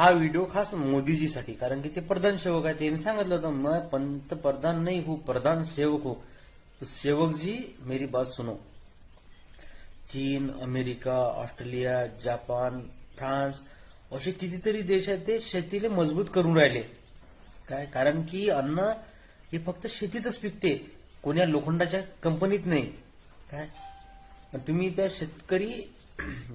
हा व्हिडिओ खास मोदीजीसाठी कारण की ते प्रधान सेवक आहे त्यांनी सांगितलं होतं मग पंतप्रधान नाही हो प्रधान सेवक हो. तो सेवक जी मेरी बात सुनो. चीन अमेरिका ऑस्ट्रेलिया जपान फ्रान्स असे कितीतरी देश आहेत ते शेतीला मजबूत करून राहिले. काय? कारण की अन्न हे फक्त शेतीतच पिकते. कोण्या लोखंडाच्या कंपनीत नाही. काय? तुम्ही त्या शेतकरी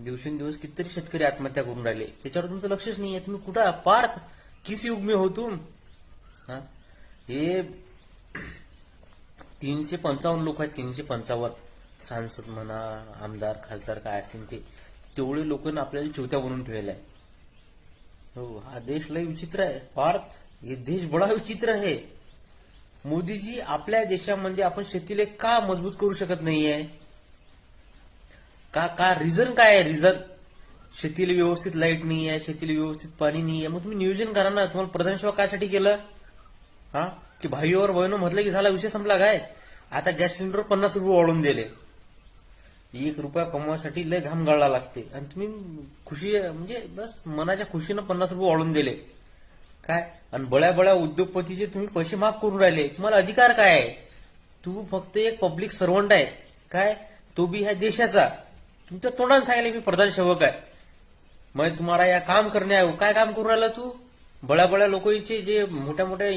दिवसेंदिवस कितीतरी शेतकरी आत्महत्या करून राहिले. त्याच्यावर तुमचं लक्षच नाही तुम्ही कुठं पार्थ किस युग में हो तुम? हा? हे तीनशे पंचावन्न लोक आहेत तीनशे पंचावन्न. सांसद म्हणा आमदार खासदार काय असतील ते. तेवढे लोक आपल्याला चिवत्या बनवून ठेवले आहे हो हा देश लय विचित्र आहे. पार्थ हे देश बडा विचित्र आहे. मोदीजी आपल्या देशामध्ये आपण शेतीला का मजबूत करू शकत नाहीये? का का रिझन काय आहे? रिझन शेतीला व्यवस्थित लाइट नाही आहे शेतीला व्यवस्थित पाणी नाही आहे मग तुम्ही नियोजन करा ना. तुम्हाला प्रधान सेवा कायसाठी केलं? हा? की भाईवर बहिणू म्हटलं की झाला विषय संपला काय? आता गॅस सिलेंडर पन्नास रुपये वाढून दिले. एक रुपया कमवायसाठी लय घाम गाळला लागते. आणि तुम्ही खुशी म्हणजे बस मनाच्या खुशीनं पन्नास रुपये वाढून दिले. काय? आणि बळ्या बळ्या उद्योगपतीचे तुम्ही पैसे माफ करून राहिले. तुम्हाला अधिकार काय आहे? तू फक्त एक पब्लिक सर्वंट आहे. काय? तो बी ह्या देशाचा. तुमच्या तोंडाने सांगितलं मी प्रधान सेवक आहे. मग तुम्हाला या काम करणे आहे. काय काम करू राहिला तू? बळ्या बळ्या लोकांचे जे मोठ्या मोठ्या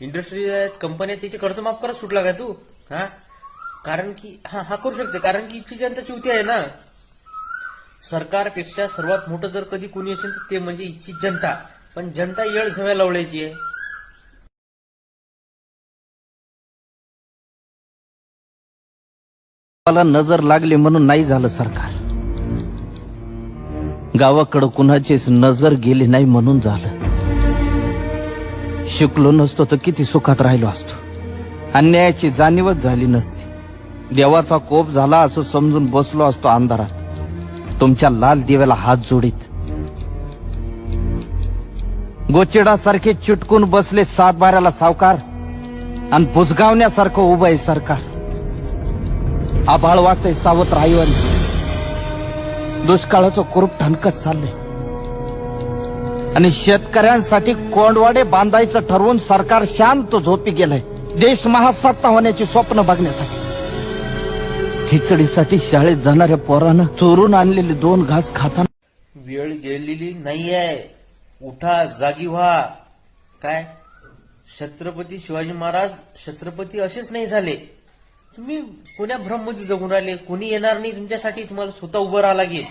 इंडस्ट्रीज आहेत कंपन्या आहेत त्याचे कर्ज माफ करत सुटला का तू? हा? कारण की हा हा करू शकते. कारण की इथची जनता चिवती आहे ना. सरकारपेक्षा सर्वात मोठं जर कधी कोणी असेल तर ते म्हणजे इथची जनता. पण जनता येळ झव्या लावल्याची आहे. मला नजर लागली म्हणून नाही झालं सरकार. गावाकडं कुणाचीच नजर गेली नाही म्हणून झालं. शिकलो नसतो तर किती सुखात राहिलो असतो. अन्यायाची जाणीवच झाली नसती. देवाचा कोप झाला असं समजून बसलो असतो अंधारात. तुमच्या लाल दिव्याला हात जोडीत. गोचिडासारखे चिटकून बसले सातबाऱ्याला सावकार आणि पुजगावण्यासारखं उभं आहे सरकार. आभाळ वाटतंय सावत्र आईवर दुष्काळाचं कुरूप ठणकत चाललंय. आणि शेतकऱ्यांसाठी कोंडवाडे बांधायचं ठरवून सरकार शांत झोपी गेलंय. देश महासत्ता होण्याची स्वप्न बघण्यासाठी. खिचडीसाठी शाळेत जाणाऱ्या पोरानं चोरून आणलेले दोन घास खाताना वेळ गेलेली नाहीये. उठा जागी व्हा. काय? छत्रपती शिवाजी महाराज छत्रपती असेच नाही झाले. तुम्ही कोण्या भ्रममध्ये जगून राहिले? कोणी येणार नाही तुमच्यासाठी? तुम्हाला स्वतः उभं राहा लागेल.